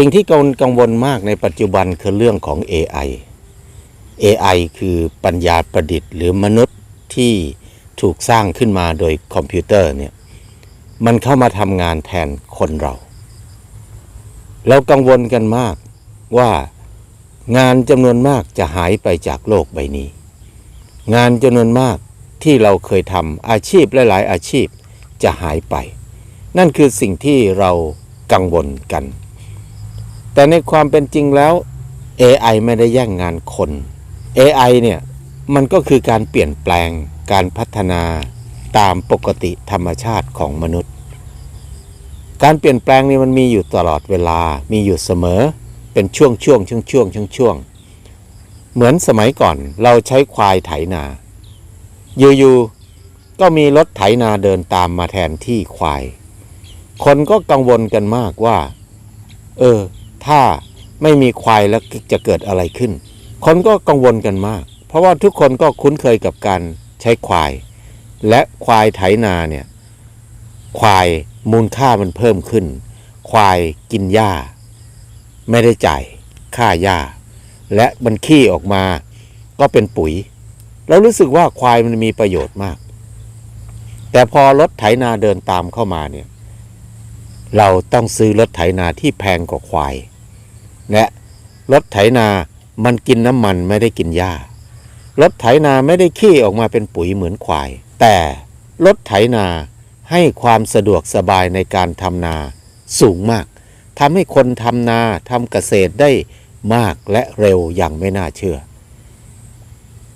สิ่งที่กังวลกังวลมากในปัจจุบันคือเรื่องของ AI AI คือปัญญาประดิษฐ์ หรือมนุษย์ที่ถูกสร้างขึ้นมาโดยคอมพิวเตอร์เนี่ยมันเข้ามาทำงานแทนคนเรา เรากังวลกันมากว่างานจำนวนมากจะหายไปจากโลกใบนี้ งานจำนวนมากที่เราเคยทำอาชีพหลาย ๆ อาชีพจะหายไป นั่นคือสิ่งที่เรากังวลกัน แต่ในความเป็นจริงแล้ว AI ไม่ได้แย่งงานคน AI เนี่ยมันก็คือการเปลี่ยนแปลงการพัฒนาตามปกติธรรมชาติของมนุษย์ การเปลี่ยนแปลงนี่มันมีอยู่ตลอดเวลา มีอยู่เสมอ เป็นช่วงช่วงช่วงช่วงช่วงช่วงเหมือนสมัยก่อนเราใช้ควายไถนา อยู่ๆก็มีรถไถนาเดินตามมาแทนที่ควาย คนก็กังวลกันมากว่า เออ ถ้าไม่มีควายแล้วจะเกิดอะไรขึ้น คนก็กังวลกันมาก เพราะว่าทุกคนก็คุ้นเคยกับการใช้ควาย และควายไถนาเนี่ยควายมูลค่ามันเพิ่มขึ้น ควายกินหญ้า ไม่ได้จ่ายค่าหญ้า และมันขี้ออกมาก็เป็นปุ๋ย เรารู้สึกว่าควายมันมีประโยชน์มาก แต่พอรถไถนาเดินตามเข้ามาเนี่ย เราต้องซื้อรถไถนาที่แพงกว่าควาย และรถไถนามันกินน้ำมันไม่ได้กินหญ้ารถไถนาไม่ได้ขี้ออกมาเป็นปุ๋ยเหมือนควาย แต่รถไถนาให้ความสะดวกสบายในการทำนาสูงมากทำให้คนทำนาทำเกษตรได้มากและเร็วอย่างไม่น่าเชื่อ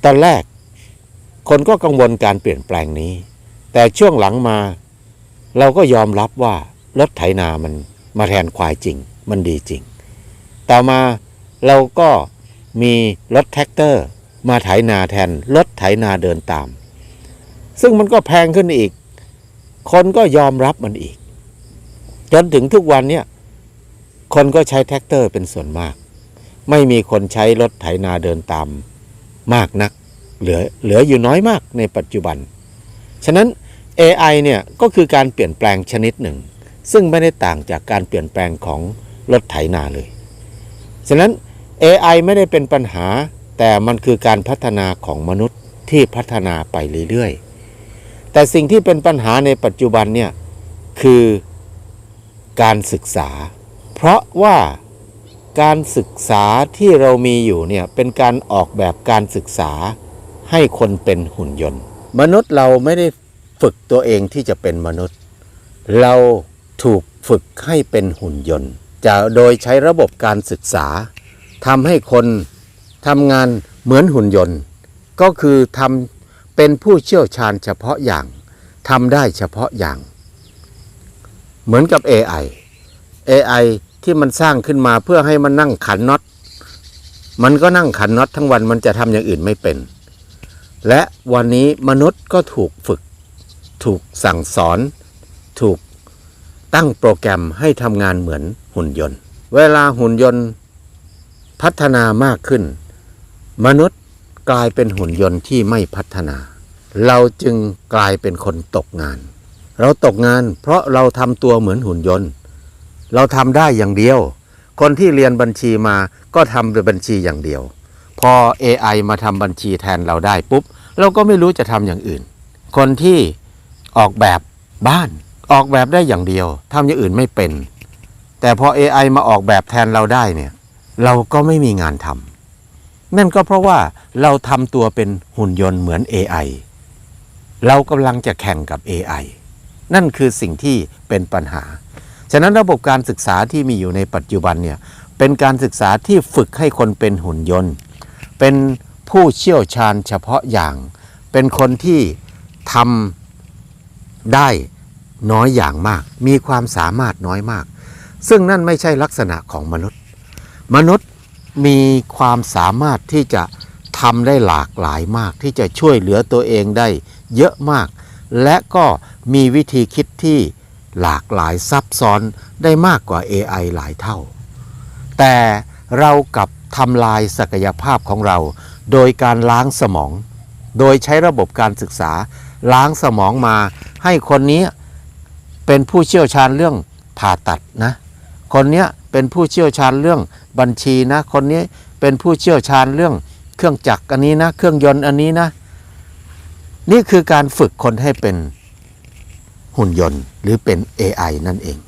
ตอนแรก คนก็กังวลการเปลี่ยนแปลงนี้ แต่ช่วงหลังมา เราก็ยอมรับว่า รถไถนามันมาแทนควายจริง มันดีจริง ต่อมาเราก็มีรถแท็กเตอร์ มาไถนาแทนรถไถนาเดินตาม ซึ่งมันก็แพงขึ้นอีก คนก็ยอมรับมันอีก จนถึงทุกวันเนี่ยคนก็ใช้แท็กเตอร์เป็นส่วนมาก ไม่มีคนใช้รถไถนาเดินตามมากนัก เหลือเหลืออยู่น้อยมากในปัจจุบัน ฉะนั้น AI เนี่ยก็คือการเปลี่ยนแปลงชนิดหนึ่ง ซึ่งไม่ได้ต่างจากการเปลี่ยนแปลงของรถไถนาเลย ฉะนั้น AI ไม่ได้เป็นปัญหา แต่มันคือการพัฒนาของมนุษย์ที่พัฒนาไปเรื่อยๆ แต่สิ่งที่เป็นปัญหาในปัจจุบันเนี่ยคือการศึกษา เพราะว่าการศึกษาที่เรามีอยู่เนี่ยเป็นการออกแบบการศึกษาให้คนเป็นหุ่นยนต์ มนุษย์เราไม่ได้ฝึกตัวเองที่จะเป็นมนุษย์ เรา ถูกฝึกให้เป็นหุ่นยนต์ จะโดยใช้ระบบการศึกษาทำให้คนทำงานเหมือนหุ่นยนต์ ก็คือทำเป็นผู้เชี่ยวชาญเฉพาะอย่างทำได้เฉพาะอย่าง เหมือนกับ AI AI ที่มันสร้างขึ้นมาเพื่อให้มันนั่งขันน็อต มันก็นั่งขันน็อตทั้งวันมันจะทำอย่างอื่นไม่เป็น และวันนี้มนุษย์ก็ถูกฝึก ถูกสั่งสอน ถูก ตั้งโปรแกรมให้ทำงานเหมือนหุ่นยนต์ เวลาหุ่นยนต์พัฒนามากขึ้น มนุษย์กลายเป็นหุ่นยนต์ที่ไม่พัฒนา เราจึงกลายเป็นคนตกงาน เราตกงานเพราะเราทำตัวเหมือนหุ่นยนต์ เราทำได้อย่างเดียว คนที่เรียนบัญชีมาก็ทำเป็นบัญชีอย่างเดียว พอ AI มาทำบัญชีแทนเราได้ปุ๊บ เราก็ไม่รู้จะทำอย่างอื่น คนที่ออกแบบบ้าน ออกแบบได้อย่างเดียวทำอย่างอื่นไม่เป็น แต่พอ AI มาออกแบบแทนเราได้เนี่ยเราก็ไม่มีงานทำนั่นก็เพราะว่าเราทำตัวเป็นหุ่นยนต์เหมือน AI เรากำลังจะแข่งกับ AI นั่นคือสิ่งที่เป็นปัญหา ฉะนั้นระบบการศึกษาที่มีอยู่ในปัจจุบันเนี่ยเป็นการศึกษาที่ฝึกให้คนเป็นหุ่นยนต์ เป็นผู้เชี่ยวชาญเฉพาะอย่าง เป็นคนที่ทำได้ น้อยอย่างมาก มีความสามารถน้อยมาก ซึ่งนั่นไม่ใช่ลักษณะของมนุษย์ มนุษย์มีความสามารถที่จะทำได้หลากหลายมาก ที่จะช่วยเหลือตัวเองได้เยอะมาก และก็มีวิธีคิดที่หลากหลายซับซ้อนได้มากกว่า AI หลายเท่า แต่เรากับทำลายศักยภาพของเรา โดยการล้างสมอง โดยใช้ระบบการศึกษา ล้างสมองมาให้คนนี้ เป็นผู้เชี่ยวชาญเรื่องผ่าตัดนะ คนเนี้ยเป็นผู้เชี่ยวชาญเรื่องบัญชีนะ คนนี้เป็นผู้เชี่ยวชาญเรื่องเครื่องจักรอันนี้นะ เครื่องยนต์อันนี้นะ นี่คือการฝึกคนให้เป็นหุ่นยนต์หรือเป็น AI นั่นเอง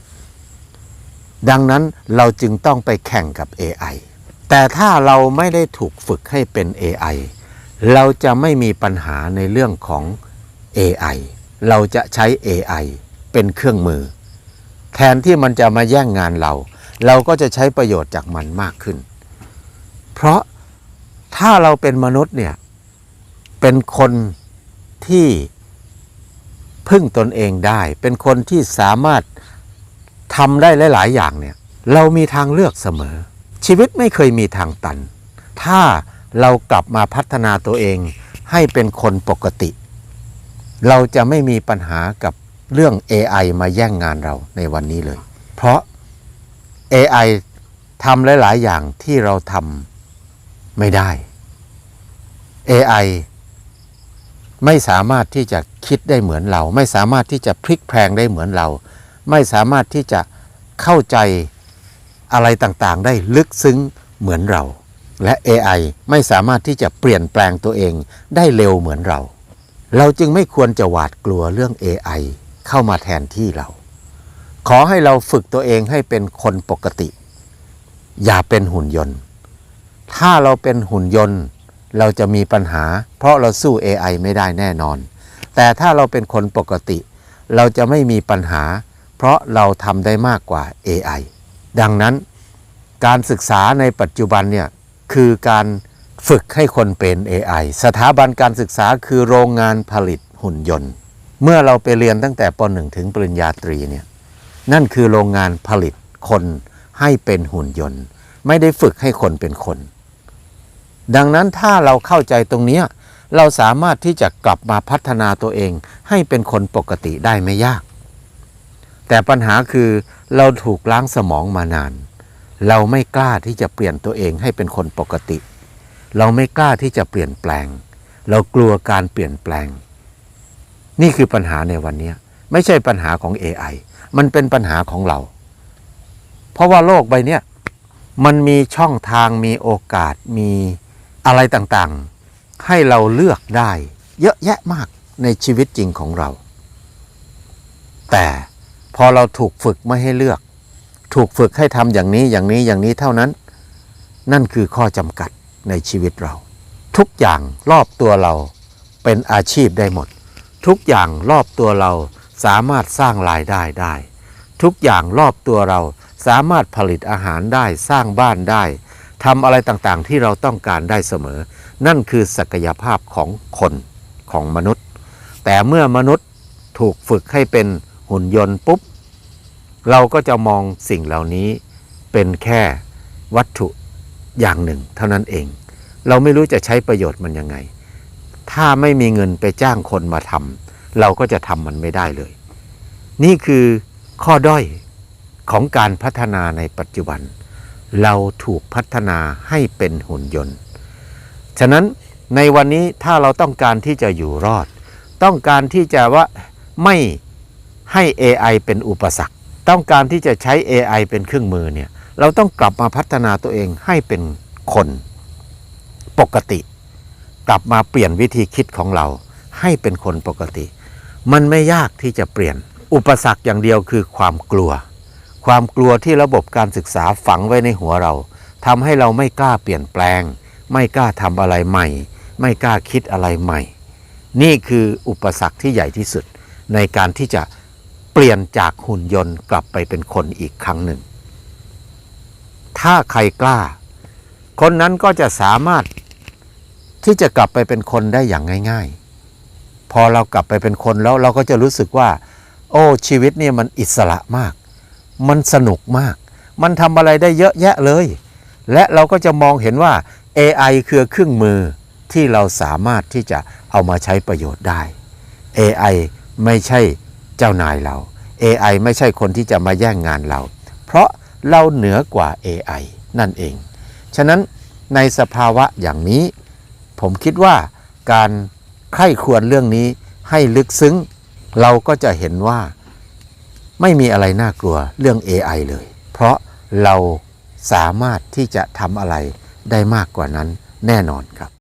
ดังนั้นเราจึงต้องไปแข่งกับ AI แต่ถ้าเราไม่ได้ถูกฝึกให้เป็น AI เราจะไม่มีปัญหาในเรื่องของ AI เราจะใช้ AI เป็นเครื่องมือ แทนที่มันจะมาแย่งงานเรา เราก็จะใช้ประโยชน์จากมันมากขึ้น เพราะถ้าเราเป็นมนุษย์เนี่ย เป็นคนที่พึ่งตนเองได้ เป็นคนที่สามารถทำได้หลาย ๆ อย่างเนี่ย เรามีทางเลือกเสมอ ชีวิตไม่เคยมีทางตัน ถ้าเรากลับมาพัฒนาตัวเองให้เป็นคนปกติ เราจะไม่มีปัญหากับ เรื่อง AI มาแย่งงานเราในวันนี้เลย เพราะ AI ทำหลาย ๆ อย่างที่เราทำไม่ได้ AI ไม่สามารถที่จะคิดได้เหมือนเรา ไม่สามารถที่จะพลิกแพลงได้เหมือนเรา ไม่สามารถที่จะเข้าใจอะไรต่างๆ ได้ลึกซึ้งเหมือนเรา และ AI ไม่สามารถที่จะเปลี่ยนแปลงตัวเองได้เร็วเหมือนเรา เราจึงไม่ควรจะหวาดกลัวเรื่อง AI เข้ามาแทนที่เรา ขอให้เราฝึกตัวเองให้เป็นคนปกติ อย่าเป็นหุ่นยนต์ ถ้าเราเป็นหุ่นยนต์ เราจะมีปัญหา เพราะเราสู้ AI ไม่ได้แน่นอน แต่ถ้าเราเป็นคนปกติ เราจะไม่มีปัญหา เพราะเราทำได้มากกว่า AI ดังนั้นการศึกษาในปัจจุบันเนี่ยคือการฝึกให้คนเป็น AI สถาบันการศึกษาคือโรงงานผลิตหุ่นยนต์ เมื่อเราไปเรียนตั้งแต่ป .1 ถึงปริญญาตรีเนี่ยนั่นคือโรงงานผลิตคนให้เป็นหุ่นยนต์ ไม่ได้ฝึกให้คนเป็นคน ดังนั้นถ้าเราเข้าใจตรงนี้เราสามารถที่จะกลับมาพัฒนาตัวเอง ให้เป็นคนปกติได้ไม่ยาก แต่ปัญหาคือเราถูกล้างสมองมานาน เราไม่กล้าที่จะเปลี่ยนตัวเองให้เป็นคนปกติ เราไม่กล้าที่จะเปลี่ยนแปลง เรากลัวการเปลี่ยนแปลง นี่คือปัญหาในวันนี้ไม่ใช่ปัญหาของ AI มันเป็นปัญหาของเรา เพราะว่าโลกใบนี้มันมีช่องทางมีโอกาสมีอะไรต่างๆ ให้เราเลือกได้ เยอะแยะมากในชีวิตจริงของเรา แต่พอเราถูกฝึกไม่ให้เลือก ถูกฝึกให้ทำอย่างนี้อย่างนี้อย่างนี้เท่านั้น นั่นคือข้อจำกัดในชีวิตเรา ทุกอย่างรอบตัวเราเป็นอาชีพได้หมด ทุกอย่างรอบตัวเราสามารถสร้างรายได้ได้ ทุกอย่างรอบตัวเราสามารถผลิตอาหารได้สร้างบ้านได้ทำอะไรต่างๆที่เราต้องการได้เสมอ นั่นคือศักยภาพของคนของมนุษย์ แต่เมื่อมนุษย์ถูกฝึกให้เป็นหุ่นยนต์ปุ๊บ เราก็จะมองสิ่งเหล่านี้เป็นแค่วัตถุอย่างหนึ่ง เท่านั้นเอง เราไม่รู้จะใช้ประโยชน์มันยังไง ถ้าไม่มีเงินไปจ้างคนมาทำเราก็จะทำมันไม่ได้เลย นี่คือข้อด้อยของการพัฒนาในปัจจุบัน เราถูกพัฒนาให้เป็นหุ่นยนต์ ฉะนั้นในวันนี้ถ้าเราต้องการที่จะอยู่รอด ต้องการที่จะว่าไม่ให้ AI เป็นอุปสรรค ต้องการที่จะใช้ AI เป็นเครื่องมือเนี่ยเราต้องกลับมาพัฒนาตัวเองให้เป็นคนปกติ กลับมาเปลี่ยนวิธีคิดของเราให้เป็นคนปกติ มันไม่ยากที่จะเปลี่ยน อุปสรรคอย่างเดียวคือความกลัว ความกลัวที่ระบบการศึกษาฝังไว้ในหัวเราทำให้เราไม่กล้าเปลี่ยนแปลง ไม่กล้าทำอะไรใหม่ ไม่กล้าคิดอะไรใหม่ นี่คืออุปสรรคที่ใหญ่ที่สุด ในการที่จะเปลี่ยนจากหุ่นยนต์กลับไปเป็นคนอีกครั้งหนึ่ง ถ้าใครกล้า คนนั้นก็จะสามารถ ที่จะกลับไปเป็นคนได้อย่างง่าย ๆ พอเรากลับไปเป็นคนแล้วเราก็จะรู้สึกว่า โอ้ชีวิตเนี่ยมันอิสระมาก มันสนุกมาก มันทำอะไรได้เยอะแยะเลย และเราก็จะมองเห็นว่า AI คือเครื่องมือที่เราสามารถที่จะเอามาใช้ประโยชน์ได้ AI ไม่ใช่เจ้านายเรา AI ไม่ใช่คนที่จะมาแย่งงานเรา เพราะเราเหนือกว่า AI นั่นเอง ฉะนั้นในสภาวะอย่างนี้ ผมคิดว่าการใคร่ควรเรื่องนี้ให้ลึกซึ้ง เราก็จะเห็นว่าไม่มีอะไรน่ากลัวเรื่อง AI เลย เพราะเราสามารถที่จะทำอะไรได้มากกว่านั้นแน่นอนครับ